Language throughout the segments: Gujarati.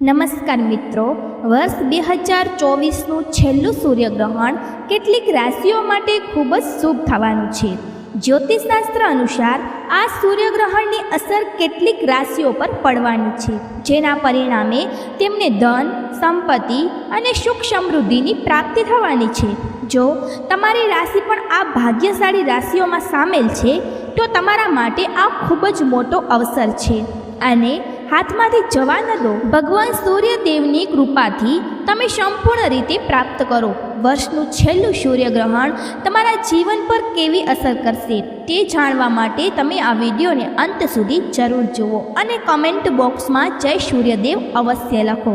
નમસ્કાર મિત્રો, વર્ષ બે હજાર ચોવીસનું છેલ્લું સૂર્યગ્રહણ કેટલીક રાશિઓ માટે ખૂબ જ શુભ થવાનું છે. જ્યોતિષશાસ્ત્ર અનુસાર આ સૂર્યગ્રહણની અસર કેટલીક રાશિઓ પર પડવાની છે, જેના પરિણામે તેમને ધન, સંપત્તિ અને સુખ સમૃદ્ધિની પ્રાપ્તિ થવાની છે. જો તમારી રાશિ પણ આ ભાગ્યશાળી રાશિઓમાં સામેલ છે, તો તમારા માટે આ ખૂબ જ મોટો અવસર છે. અને હાથમાંથી જવા ન દો. ભગવાન સૂર્યદેવની કૃપાથી તમે સંપૂર્ણ રીતે પ્રાપ્ત કરો. વર્ષનું છેલ્લું સૂર્યગ્રહણ તમારા જીવન પર કેવી અસર કરશે તે જાણવા માટે તમે આ વિડીયોને અંત સુધી જરૂર જુઓ અને કમેન્ટ બોક્સમાં જય સૂર્યદેવ અવશ્ય લખો.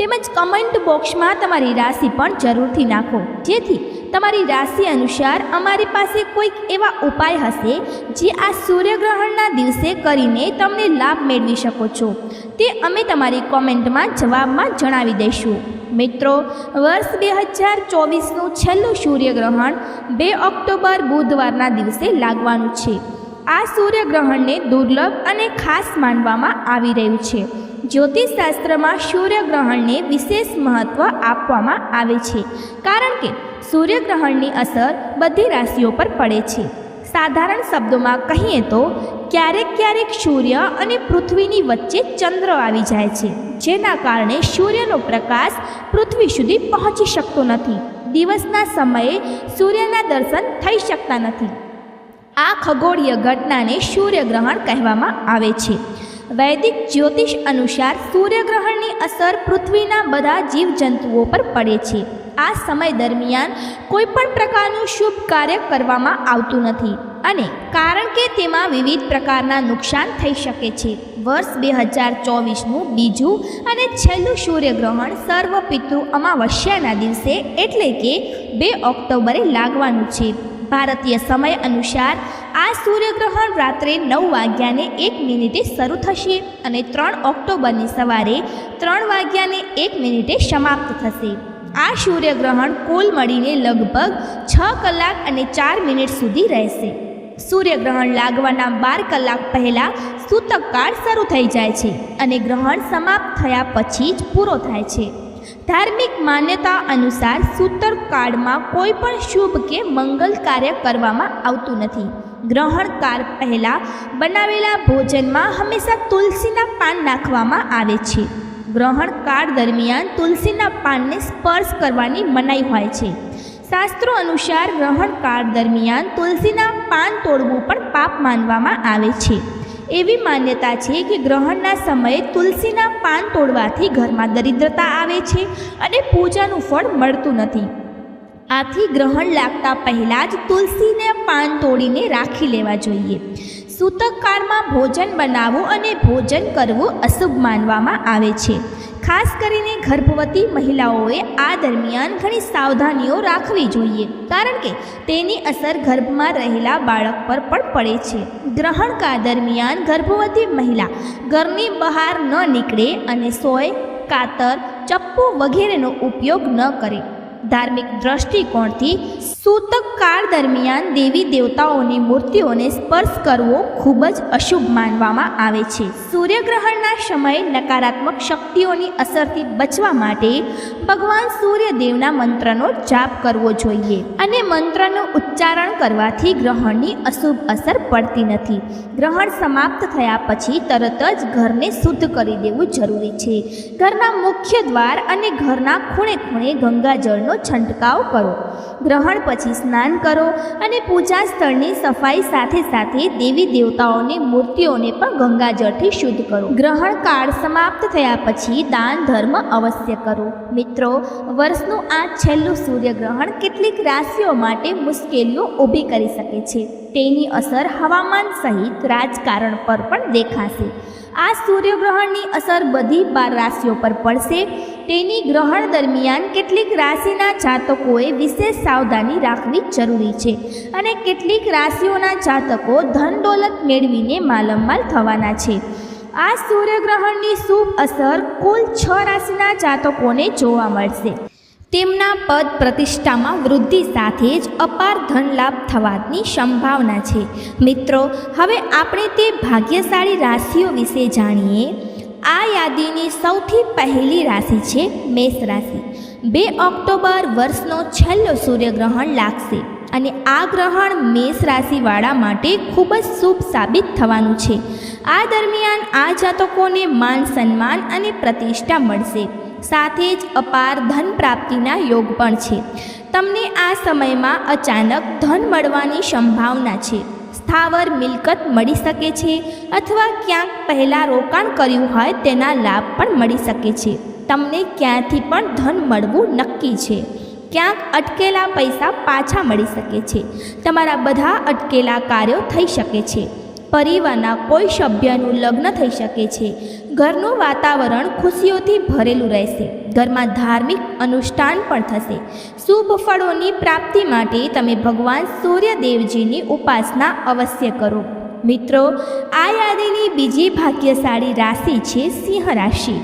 તેમજ કમેન્ટ બોક્સમાં તમારી રાશિ પણ જરૂરથી નાખો. જેથી તમારી રાશિ અનુસાર અમારી પાસે કોઈક એવા ઉપાય હશે જે આ સૂર્યગ્રહણના દિવસે કરીને તમને લાભ મેળવી શકો છો. તે અમે તમારી કોમેન્ટમાં જવાબમાં જણાવી દઈશું. મિત્રો, વર્ષ બે હજાર ચોવીસનું છેલ્લું સૂર્યગ્રહણ બે ઓક્ટોબર બુધવારના દિવસે લાગવાનું છે. આ સૂર્યગ્રહણને દુર્લભ અને ખાસ માનવામાં આવી રહ્યું છે. જ્યોતિષશાસ્ત્રમાં સૂર્યગ્રહણને વિશેષ મહત્ત્વ આપવામાં આવે છે, કારણ કે સૂર્યગ્રહણની અસર બધી રાશિઓ પર પડે છે. સાધારણ શબ્દોમાં કહીએ તો, ક્યારેક ક્યારેક સૂર્ય અને પૃથ્વીની વચ્ચે ચંદ્ર આવી જાય છે, જેના કારણે સૂર્યનો પ્રકાશ પૃથ્વી સુધી પહોંચી શકતો નથી. દિવસના સમયે સૂર્યના દર્શન થઈ શકતા નથી. આ ખગોળીય ઘટનાને સૂર્યગ્રહણ કહેવામાં આવે છે. વૈદિક જ્યોતિષ અનુસાર સૂર્યગ્રહણની અસર પૃથ્વીના બધા જીવજંતુઓ પર પડે છે. આ સમય દરમિયાન કોઈ પણ પ્રકારનું શુભ કાર્ય કરવામાં આવતું નથી. અને કારણ કે તેમાં વિવિધ પ્રકારના નુકસાન થઈ શકે છે. વર્ષ બે હજાર ચોવીસનું બીજું અને છેલ્લું સૂર્યગ્રહણ સર્વ પિતૃ અમાવસ્યાના દિવસે એટલે કે બે ઓક્ટોબરે લાગવાનું છે. ભારતીય સમય અનુસાર આ સૂર્યગ્રહણ રાત્રે નવ વાગ્યાને એક મિનિટે શરૂ થશે અને ત્રણ ઓક્ટોબરની સવારે ત્રણ વાગ્યાને એક મિનિટે સમાપ્ત થશે. આ સૂર્યગ્રહણ કુલ મળીને લગભગ છ કલાક અને ચાર મિનિટ સુધી રહેશે. સૂર્યગ્રહણ લાગવાના બાર કલાક પહેલાં સૂતકકાળ શરૂ થઈ જાય છે અને ગ્રહણ સમાપ્ત થયા પછી જ પૂરો થાય છે. ધાર્મિક માન્યતા અનુસાર સૂતરકાળમાં કોઈ પણ શુભ કે મંગલ કાર્ય કરવામાં આવતું નથી. ગ્રહણકાળ પહેલાં બનાવેલા ભોજનમાં હંમેશા તુલસીના પાન નાખવામાં આવે છે. ગ્રહણ કાળ દરમિયાન તુલસીના પાનને સ્પર્શ કરવાની મનાઈ હોય છે. શાસ્ત્રો અનુસાર ગ્રહણ કાળ દરમિયાન તુલસીના પાન તોડવું પણ પાપ માનવામાં આવે છે. એવી માન્યતા છે કે ગ્રહણના સમયે તુલસીના પાન તોડવાથી ઘરમાં દરિદ્રતા આવે છે અને પૂજાનું ફળ મળતું નથી. આથી ગ્રહણ લાગતા પહેલાં જ તુલસીને પાન તોડીને રાખી લેવા જોઈએ. સૂતક કાળમાં ભોજન બનાવવું અને ભોજન કરવું અશુભ માનવામાં આવે છે. ખાસ કરીને ગર્ભવતી મહિલાઓએ આ દરમિયાન ઘણી સાવધાનીઓ રાખવી જોઈએ, કારણ કે તેની અસર ગર્ભમાં રહેલા બાળક પર પણ પડે છે. ગ્રહણકાળ દરમિયાન ગર્ભવતી મહિલા ઘરની બહાર ન નીકળે અને સોય, કાતર, ચપ્પુ વગેરેનો ઉપયોગ ન કરે. ધાર્મિક દ્રષ્ટિકોણથી સૂતક કાળ દરમિયાન દેવી દેવતાઓની મૂર્તિઓને સ્પર્શ કરવો ખૂબ જ અશુભ માનવામાં આવે છે. સૂર્યગ્રહણના સમયે નકારાત્મક શક્તિઓની અસરથી બચવા માટે ભગવાન સૂર્યદેવના મંત્રનો જાપ કરવો જોઈએ અને મંત્રનું ઉચ્ચારણ કરવાથી ગ્રહણની અશુભ અસર પડતી નથી. ગ્રહણ સમાપ્ત થયા પછી તરત જ ઘરને શુદ્ધ કરી દેવું જરૂરી છે. ઘરના મુખ્ય દ્વાર અને ઘરના ખૂણે ખૂણે ગંગાજળનો છંટકાવ કરો. ગ્રહણ પછી સ્નાન કરો અને પૂજા સ્થળની સફાઈ સાથે સાથે દેવી દેવતાઓની મૂર્તિઓને પણ ગંગાજળથી શુદ્ધ કરો. ગ્રહણ કાળ સમાપ્ત થયા પછી દાન ધર્મ અવશ્ય કરો. મિત્રો, વર્ષનું આ છેલ્લું સૂર્યગ્રહણ કેટલીક રાશિઓ માટે મુશ્કેલીઓ ઊભી કરી શકે છે. તેની અસર હવામાન સહિત રાજકારણ પર પણ દેખાશે. આ સૂર્યગ્રહણની અસર બધી બાર રાશિઓ પર પડશે. તેની ગ્રહણ દરમિયાન કેટલીક રાશિના જાતકોએ વિશેષ સાવધાની રાખવી જરૂરી છે અને કેટલીક રાશિઓના જાતકો ધન દોલત મેળવીને માલમાલ થવાના છે. આ સૂર્યગ્રહણની શુભ અસર કુલ છ રાશિના જાતકોને જોવા મળશે. તેમના પદ પ્રતિષ્ઠામાં વૃદ્ધિ સાથે જ અપાર ધન લાભ થવાની સંભાવના છે. મિત્રો, હવે આપણે તે ભાગ્યશાળી રાશિઓ વિશે જાણીએ. આ યાદીની સૌથી પહેલી રાશિ છે મેષ રાશિ. બે ઓક્ટોબર વર્ષનો છેલ્લો સૂર્યગ્રહણ લાગશે અને આ ગ્રહણ મેષ રાશિવાળા માટે ખૂબ જ શુભ સાબિત થવાનું છે. આ દરમિયાન આ જાતકોને માન સન્માન અને પ્રતિષ્ઠા મળશે. સાથે જ અપાર ધન પ્રાપ્તિના યોગ પણ છે. તમને આ સમયમાં અચાનક ધન મળવાની સંભાવના છે. સ્થાવર મિલકત મળી શકે છે અથવા ક્યાંક પહેલાં રોકાણ કર્યું હોય તેના લાભ પણ મળી શકે છે. તમને ક્યાંથી પણ ધન મળવું નક્કી છે. ક્યાંક અટકેલા પૈસા પાછા મળી શકે છે. તમારા બધા અટકેલા કાર્યો થઈ શકે છે. પરિવારના કોઈ સભ્યનું લગ્ન થઈ શકે છે. ઘરનું વાતાવરણ ખુશીઓથી ભરેલું રહેશે. ઘરમાં ધાર્મિક અનુષ્ઠાન પણ થશે. શુભ ફળોની પ્રાપ્તિ માટે તમે ભગવાન સૂર્યદેવજીની ઉપાસના અવશ્ય કરો. મિત્રો, આ યાદીની બીજી ભાગ્યશાળી રાશિ છે સિંહ રાશિ.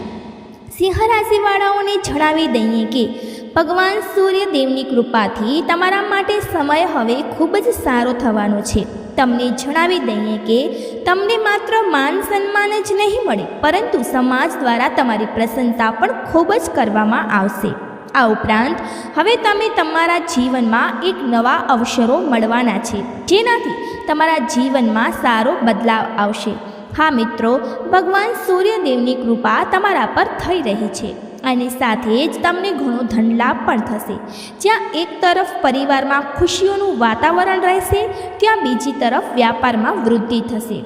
સિંહ રાશિવાળાઓને જણાવી દઈએ કે ભગવાન સૂર્યદેવની કૃપાથી તમારા માટે સમય હવે ખૂબ જ સારો થવાનો છે. તમને જણાવી દઈએ કે તમને માત્ર માન સન્માન જ નહીં મળે, પરંતુ સમાજ દ્વારા તમારી પ્રશંસા પણ ખૂબ જ કરવામાં આવશે. આ ઉપરાંત, હવે તમે તમારા જીવનમાં એક નવા અવસરો મળવાના છે, જેનાથી તમારા જીવનમાં સારો બદલાવ આવશે. હા મિત્રો, ભગવાન સૂર્યદેવની કૃપા તમારા પર થઈ રહી છે. અને સાથે જ તમને ઘણો ધન લાભ પણ થશે. જ્યાં એક તરફ પરિવારમાં ખુશીઓનું વાતાવરણ રહેશે, ત્યાં બીજી તરફ વ્યાપારમાં વૃદ્ધિ થશે.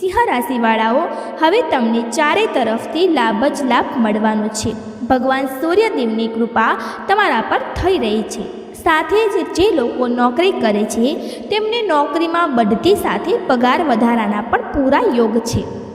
સિંહ રાશિવાળાઓ, હવે તમને ચારે તરફથી લાભ જ લાભ મળવાનો છે. ભગવાન સૂર્યદેવની કૃપા તમારા પર થઈ રહી છે. સાથે જ જે લોકો નોકરી કરે છે, તેમને નોકરીમાં બઢતી સાથે પગાર વધારાના પણ પૂરા યોગ છે.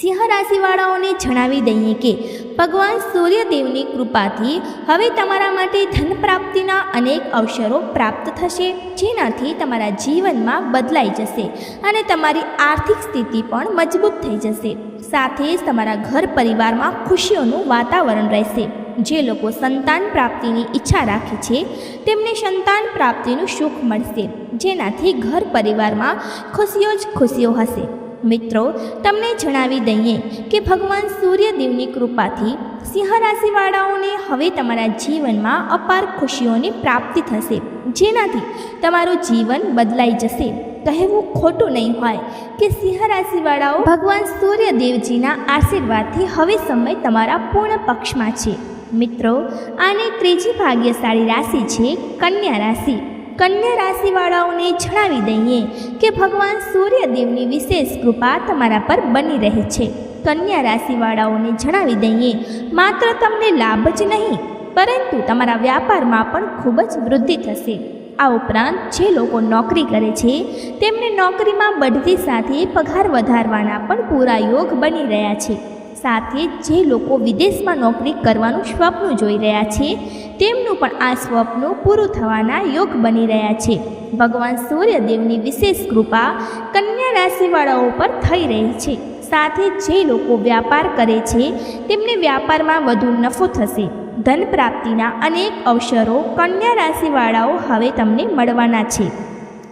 સિંહ રાશિવાળાઓને જણાવી દઈએ કે ભગવાન સૂર્યદેવની કૃપાથી હવે તમારા માટે ધન પ્રાપ્તિના અનેક અવસરો પ્રાપ્ત થશે, જેનાથી તમારા જીવનમાં બદલાઈ જશે અને તમારી આર્થિક સ્થિતિ પણ મજબૂત થઈ જશે. સાથે જ તમારા ઘર પરિવારમાં ખુશીઓનું વાતાવરણ રહેશે. જે લોકો સંતાન પ્રાપ્તિની ઈચ્છા રાખે છે, તેમને સંતાન પ્રાપ્તિનું સુખ મળશે, જેનાથી ઘર પરિવારમાં ખુશીઓ જ ખુશીઓ હશે. મિત્રો, તમને જણાવી દઈએ કે ભગવાન સૂર્યદેવની કૃપાથી સિંહ રાશિવાળાઓને હવે તમારા જીવનમાં અપાર ખુશીઓની પ્રાપ્તિ થશે. જેનાથી તમારું જીવન બદલાઈ જશે. કહેવું ખોટું નહીં હોય કે સિંહ રાશિવાળાઓ ભગવાન સૂર્યદેવજીના આશીર્વાદથી હવે સમય તમારા પૂર્ણ પક્ષમાં છે. મિત્રો, આની ત્રીજી ભાગ્યશાળી રાશિ છે કન્યા રાશિ. કન્યા રાશિવાળાઓને જણાવી દઈએ કે ભગવાન સૂર્યદેવની વિશેષ કૃપા તમારા પર બની રહે છે. કન્યા રાશિવાળાઓને જણાવી દઈએ, માત્ર તમને લાભ જ નહીં, પરંતુ તમારા વ્યાપારમાં પણ ખૂબ જ વૃદ્ધિ થશે. આ ઉપરાંત જે લોકો નોકરી કરે છે, તેમને નોકરીમાં બઢતી સાથે પગાર વધારવાના પણ પૂરા યોગ બની રહ્યા છે. સાથે જે લોકો વિદેશમાં નોકરી કરવાનું સ્વપ્ન જોઈ રહ્યા છે, તેમનું પણ આ સ્વપ્ન પૂરું થવાના યોગ બની રહ્યા છે. ભગવાન સૂર્યદેવની વિશેષ કૃપા કન્યા રાશિવાળાઓ પર થઈ રહી છે. સાથે જે લોકો વ્યાપાર કરે છે, તેમને વ્યાપારમાં વધુ નફો થશે. ધન પ્રાપ્તિના અનેક અવસરો કન્યા રાશિવાળાઓ હવે તમને મળવાના છે.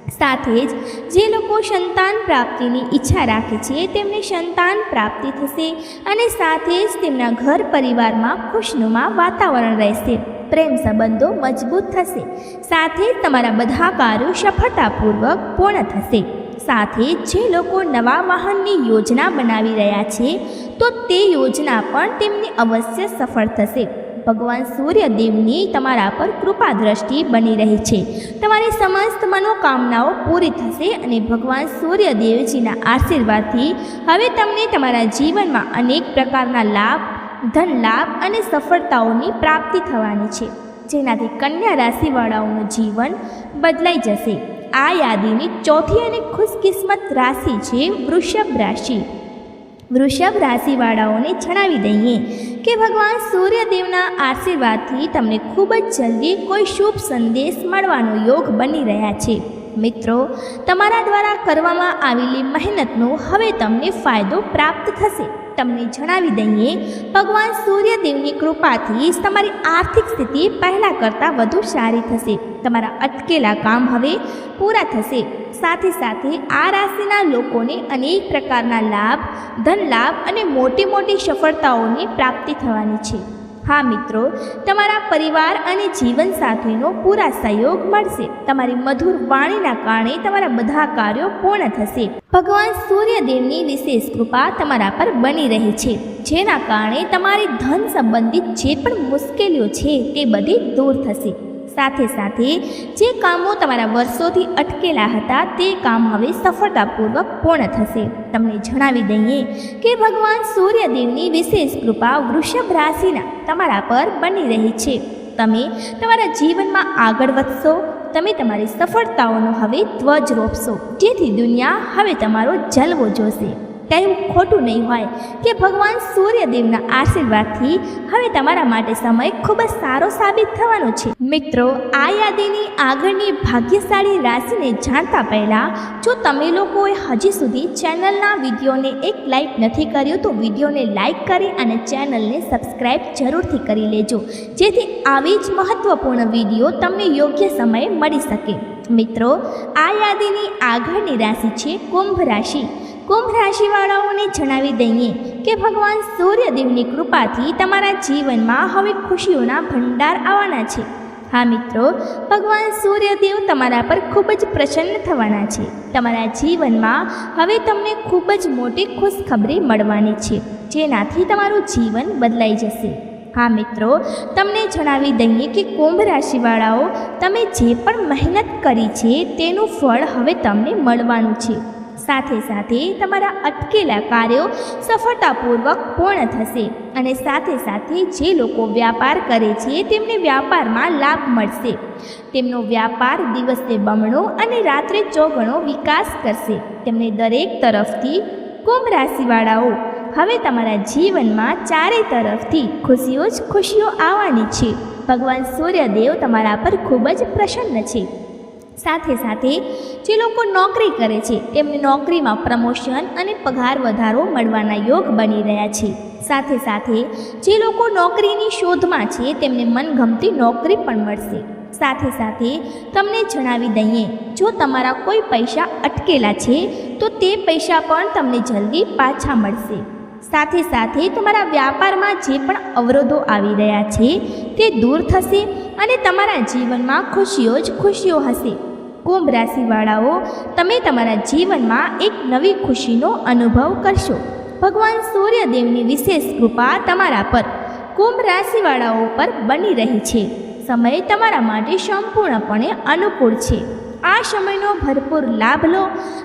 સાથે જ જે લોકો સંતાન પ્રાપ્તિની ઈચ્છા રાખે છે, તેમને સંતાન પ્રાપ્તિ થશે અને સાથે જ તેમના ઘર પરિવારમાં ખુશનુમા વાતાવરણ રહેશે, પ્રેમ સંબંધો મજબૂત થશે, સાથે જ તમારા બધા કાર્યો સફળતાપૂર્વક પૂર્ણ થશે. સાથે જે લોકો નવા વાહનની યોજના બનાવી રહ્યા છે, તો તે યોજના પણ તેમની અવશ્ય સફળ થશે. ભગવાન સૂર્યદેવની તમારા પર કૃપા દ્રષ્ટિ બની રહી છે. તમારી સમસ્ત મનોકામનાઓ પૂરી થશે અને ભગવાન સૂર્યદેવજીના આશીર્વાદથી હવે તમને તમારા જીવનમાં અનેક પ્રકારના લાભ ધન લાભ અને સફળતાઓની પ્રાપ્તિ થવાની છે. જેનાથી કન્યા રાશિવાળાઓનું જીવન બદલાઈ જશે. આ યાદીની ચોથી અને ખુશકિસ્મત રાશિ છે વૃષભ રાશિ. વૃષભ રાશિવાળાઓને જણાવી દઈએ કે ભગવાન સૂર્યદેવના આશીર્વાદથી તમને ખૂબ જ જલ્દી કોઈ શુભ સંદેશ મળવાનો યોગ બની રહ્યા છે. મિત્રો, તમારા દ્વારા કરવામાં આવેલી મહેનતનો હવે તમને ફાયદો પ્રાપ્ત થશે. તમને જણાવી દઈએ, ભગવાન સૂર્યદેવની કૃપાથી તમારી આર્થિક સ્થિતિ પહેલાં કરતાં વધુ સારી થશે. તમારા અટકેલા કામ હવે પૂરા થશે. સાથે સાથે આ રાશિના લોકોને અનેક પ્રકારના લાભ ધન લાભ અને મોટી મોટી સફળતાઓની પ્રાપ્તિ થવાની છે. હા મિત્રો, તમારા પરિવાર અને જીવનસાથીનો પૂરા સહયોગ મળશે. તમારી મધુર વાણીના કારણે તમારા બધા કાર્યો પૂર્ણ થશે. ભગવાન સૂર્યદેવની વિશેષ કૃપા તમારા પર બની રહી છે, જેના કારણે તમારી ધન સંબંધિત જે પણ મુશ્કેલીઓ છે તે બધી દૂર થશે. સાથે સાથે જે કામો તમારા વર્ષોથી અટકેલા હતા તે કામ હવે સફળતાપૂર્વક પૂર્ણ થશે. તમને જણાવી દઈએ કે ભગવાન સૂર્યદેવની વિશેષ કૃપા વૃષભ રાશિના તમારા પર બની રહી છે. તમે તમારા જીવનમાં આગળ વધશો, તમે તમારી સફળતાઓનો હવે ધ્વજ રોપશો. જેથી દુનિયા હવે તમારો જલવો જોશે. તેવું ખોટું નહીં હોય કે ભગવાન સૂર્યદેવના આશીર્વાદથી હવે તમારા માટે સમય ખૂબ જ સારો સાબિત થવાનો છે. મિત્રો, આ યાદીની આગળની ભાગ્યશાળી રાશિને જાણતા પહેલાં, જો તમે લોકોએ હજી સુધી ચેનલના વિડીયોને એક લાઈક નથી કર્યું તો વિડીયોને લાઇક કરી અને ચેનલને સબસ્ક્રાઈબ જરૂરથી કરી લેજો, જેથી આવી જ મહત્ત્વપૂર્ણ વીડિયો તમને યોગ્ય સમયે મળી શકે. મિત્રો, આ યાદીની આગળની રાશિ છે કુંભ રાશિ. કુંભ રાશિવાળાઓને જણાવી દઈએ કે ભગવાન સૂર્યદેવની કૃપાથી તમારા જીવનમાં હવે ખુશીઓના ભંડાર આવવાના છે. હા મિત્રો, ભગવાન સૂર્યદેવ તમારા પર ખૂબ જ પ્રસન્ન થવાના છે. તમારા જીવનમાં હવે તમને ખૂબ જ મોટી ખુશખબરી મળવાની છે, જેનાથી તમારું જીવન બદલાઈ જશે. હા મિત્રો, તમને જણાવી દઈએ કે કુંભ રાશિવાળાઓ, તમે જે પણ મહેનત કરી છે, તેનું ફળ હવે તમને મળવાનું છે. સાથે સાથે તમારા અટકેલા કાર્યો સફળતાપૂર્વક પૂર્ણ થશે અને સાથે સાથે જે લોકો વ્યાપાર કરે છે તેમને વ્યાપારમાં લાભ મળશે. તેમનો વ્યાપાર દિવસે બમણો અને રાત્રે ચોગણો વિકાસ કરશે. તેમને દરેક તરફથી કુંભ રાશિવાળાઓ, હવે તમારા જીવનમાં ચારે તરફથી ખુશીઓ જ ખુશીઓ આવવાની છે. ભગવાન સૂર્યદેવ તમારા પર ખૂબ જ પ્રસન્ન છે. સાથે સાથે જે લોકો નોકરી કરે છે, તેમને નોકરીમાં પ્રમોશન અને પગાર વધારો મળવાના યોગ બની રહ્યા છે. સાથે સાથે જે લોકો નોકરીની શોધમાં છે, તેમને મનગમતી નોકરી પણ મળશે. સાથે સાથે તમને જણાવી દઈએ, જો તમારા કોઈ પૈસા અટકેલા છે, તો તે પૈસા પણ તમને જલ્દી પાછા મળશે. સાથે સાથે તમારા વ્યાપારમાં જે પણ અવરોધો આવી રહ્યા છે, તે દૂર થશે અને તમારા જીવનમાં ખુશીઓ જ ખુશીઓ હશે. કુંભ રાશિવાળાઓ, તમે તમારા જીવનમાં એક નવી ખુશીનો અનુભવ કરશો. ભગવાન સૂર્યદેવની વિશેષ કૃપા તમારા પર, કુંભ રાશિવાળાઓ પર બની રહી છે. સમય તમારા માટે સંપૂર્ણપણે અનુકૂળ છે. આ સમયનો ભરપૂર લાભ લો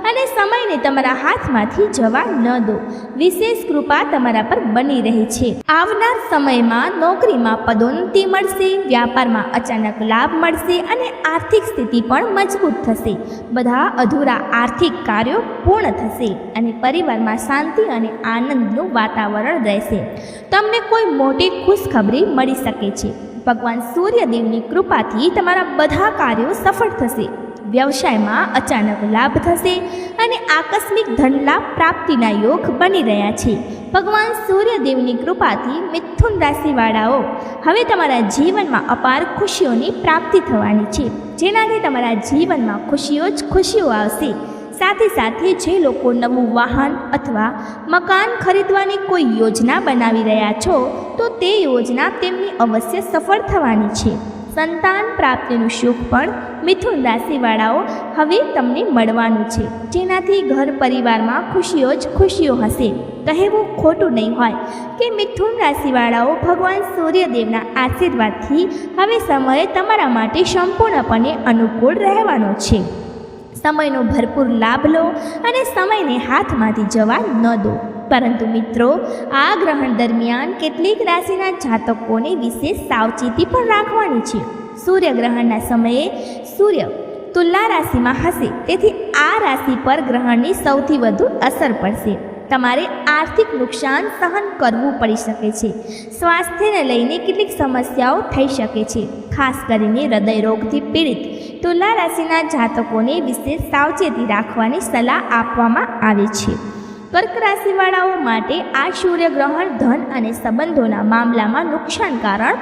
અને સમયને તમારા હાથમાંથી જવા ન દો. વિશેષ કૃપા તમારા પર બની રહે છે. આવનાર સમયમાં નોકરીમાં પદોન્નતિ મળશે, વ્યાપારમાં અચાનક લાભ મળશે અને આર્થિક સ્થિતિ પણ મજબૂત થશે. બધા અધૂરા આર્થિક કાર્યો પૂર્ણ થશે અને પરિવારમાં શાંતિ અને આનંદનું વાતાવરણ રહેશે. તમને કોઈ મોટી ખુશખબરી મળી શકે છે. ભગવાન સૂર્યદેવની કૃપાથી તમારા બધા કાર્યો સફળ થશે. વ્યવસાયમાં અચાનક લાભ થશે અને આકસ્મિક ધનલાભ પ્રાપ્તિના યોગ બની રહ્યા છે. ભગવાન સૂર્યદેવની કૃપાથી મિથુન રાશિવાળાઓ, હવે તમારા જીવનમાં અપાર ખુશીઓની પ્રાપ્તિ થવાની છે. જેનાથી તમારા જીવનમાં ખુશીઓ જ ખુશીઓ આવશે. સાથે સાથે જે લોકો નવું વાહન અથવા મકાન ખરીદવાની કોઈ યોજના બનાવી રહ્યા છો, તો તે યોજના તેમની અવશ્ય સફળ થવાની છે. સંતાન પ્રાપ્તિનું સુખ પણ મિથુન રાશિવાળાઓ હવે તમને મળવાનું છે. જેનાથી ઘર પરિવારમાં ખુશીઓ જ ખુશીઓ હશે. કહેવું ખોટું નહીં હોય કે મિથુન રાશિવાળાઓ ભગવાન સૂર્યદેવના આશીર્વાદથી હવે સમય તમારા માટે સંપૂર્ણપણે અનુકૂળ રહેવાનો છે. સમયનો ભરપૂર લાભ લો અને સમયને હાથમાંથી જવા ન દો. પરંતુ મિત્રો, આ ગ્રહણ દરમિયાન કેટલીક રાશિના જાતકોને વિશેષ સાવચેતી પણ રાખવાની છે. સૂર્યગ્રહણના સમયે સૂર્ય તુલા રાશિમાં હશે, તેથી આ રાશિ પર ગ્રહણની સૌથી વધુ અસર પડશે. તમારે આર્થિક નુકસાન સહન કરવું પડી શકે છે. સ્વાસ્થ્યને લઈને કેટલીક સમસ્યાઓ થઈ શકે છે. ખાસ કરીને હૃદય રોગથી પીડિત તુલા રાશિના જાતકોને વિશેષ સાવચેતી રાખવાની સલાહ આપવામાં આવે છે. કર્ક રાશિવાળાઓ માટે આ સૂર્યગ્રહણ ધન અને સંબંધોના મામલામાં નુકસાનકારક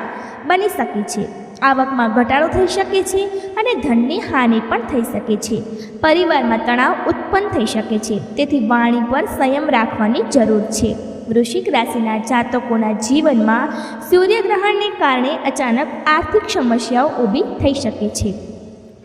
બની શકે છે. આવકમાં ઘટાડો થઈ શકે છે અને ધનની હાનિ પણ થઈ શકે છે. પરિવારમાં તણાવ ઉત્પન્ન થઈ શકે છે. તેથી વાણી પર સંયમ રાખવાની જરૂર છે. વૃશ્ચિક રાશિના જાતકોના જીવનમાં સૂર્યગ્રહણને કારણે અચાનક આર્થિક સમસ્યાઓ ઊભી થઈ શકે છે.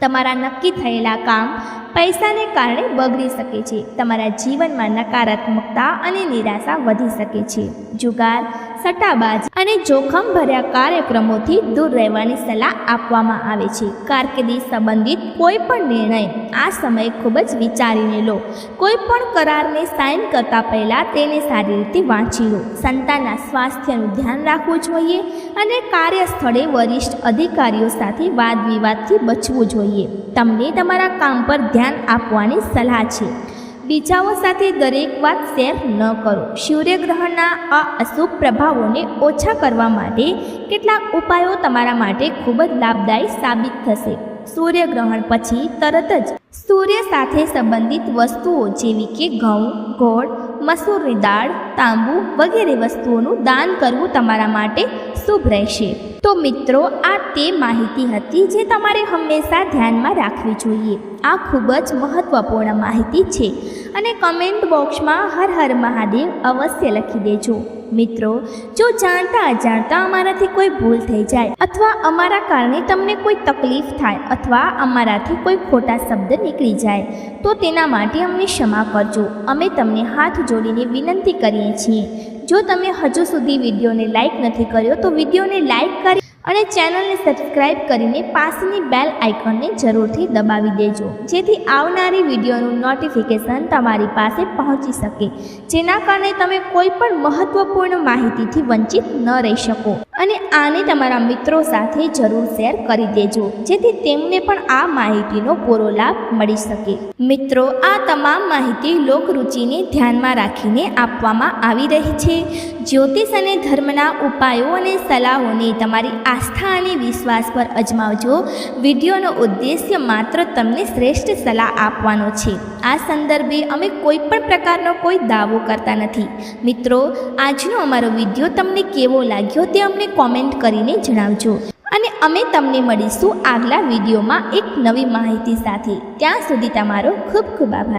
તમારા નક્કી થયેલા કામ પૈસાને કારણે બગડી શકે છે. તમારા જીવનમાં નકારાત્મકતા અને નિરાશા વધી શકે છે. જુગાર સટ્ટાબાજ અને જોખમ ભર્યા કાર્યક્રમોથી દૂર રહેવાની સલાહ આપવામાં આવે છે. કારકિર્દી સંબંધિત કોઈ પણ નિર્ણય આ સમયે ખૂબ જ વિચારીને લો. કોઈ પણ કરારને સાઇન કરતા પહેલાં તેને સારી રીતે વાંચી લો. સંતાનના સ્વાસ્થ્યનું ધ્યાન રાખવું જોઈએ અને કાર્યસ્થળે વરિષ્ઠ અધિકારીઓ સાથે વાદ વિવાદથી બચવું જોઈએ. તમને તમારા કામ પર ધ્યાન આપવાની સલાહ છે. બીજાઓ સાથે દરેક વાત શેર ન કરો. સૂર્યગ્રહણના આ અશુભ પ્રભાવોને ઓછા કરવા માટે કેટલાક ઉપાયો તમારા માટે ખૂબ જ લાભદાયી સાબિત થશે. સૂર્યગ્રહણ પછી તરત જ સૂર્ય સાથે સંબંધિત વસ્તુઓ જેવી કે ઘઉં, ગોળ મસૂરની દાળ, તાંબુ વગેરે વસ્તુઓનું દાન કરવું તમારા માટે શુભ રહેશે. તો મિત્રો, આ તે માહિતી હતી જે તમારે હંમેશા ધ્યાનમાં રાખવી જોઈએ. આ ખૂબ જ મહત્વપૂર્ણ માહિતી છે અને કમેન્ટ બોક્સમાં હર હર મહાદેવ અવશ્ય લખી દેજો. મિત્રો, જો જાણતા અજાણતા અમારાથી કોઈ ભૂલ થઈ જાય અથવા અમારા કારણે તમને કોઈ તકલીફ થાય અથવા અમારાથી કોઈ ખોટા શબ્દ નીકળી જાય, તો તેના માટે અમને ક્ષમા કરજો. અમે તમને હાથ જોડીને વિનંતી કરીએ છીએ. જો તમે હજુ સુધી વિડીયોને લાઈક નથી કર્યો, તો વિડીયોને લાઈક કરી અને ચેનલને સબસ્ક્રાઇબ કરીને પાસની બેલ આઇકોનને જરૂરથી દબાવી દેજો, જેથી આવનારી વિડીયોનું નોટિફિકેશન તમારી પાસે પહોંચી શકે, જેના કારણે તમે કોઈ પણ મહત્વપૂર્ણ માહિતીથી વંચિત ન રહી શકો. અને આને તમારા મિત્રો સાથે જરૂર શેર કરી દેજો, જેથી તેમને પણ આ માહિતીનો પૂરો લાભ મળી શકે. મિત્રો, આ તમામ માહિતી લોકરુચિને ધ્યાનમાં રાખીને આપવામાં આવી રહી છે. જ્યોતિષ અને ધર્મના ઉપાયો અને સલાહોને તમારી આસ્થા અને વિશ્વાસ પર અજમાવજો. વિડીયોનો ઉદ્દેશ્ય માત્ર તમને શ્રેષ્ઠ સલાહ આપવાનો છે. આ સંદર્ભે અમે કોઈ પણ પ્રકારનો કોઈ દાવો કરતા નથી. મિત્રો, આજનો અમારો વીડિયો તમને કેવો લાગ્યો તે અમને કોમેન્ટ કરીને જણાવજો. અને અમે તમને મળીશું આગલા વિડીયોમાં એક નવી માહિતી સાથે. ત્યાં સુધી તમારો ખૂબ ખૂબ આભાર.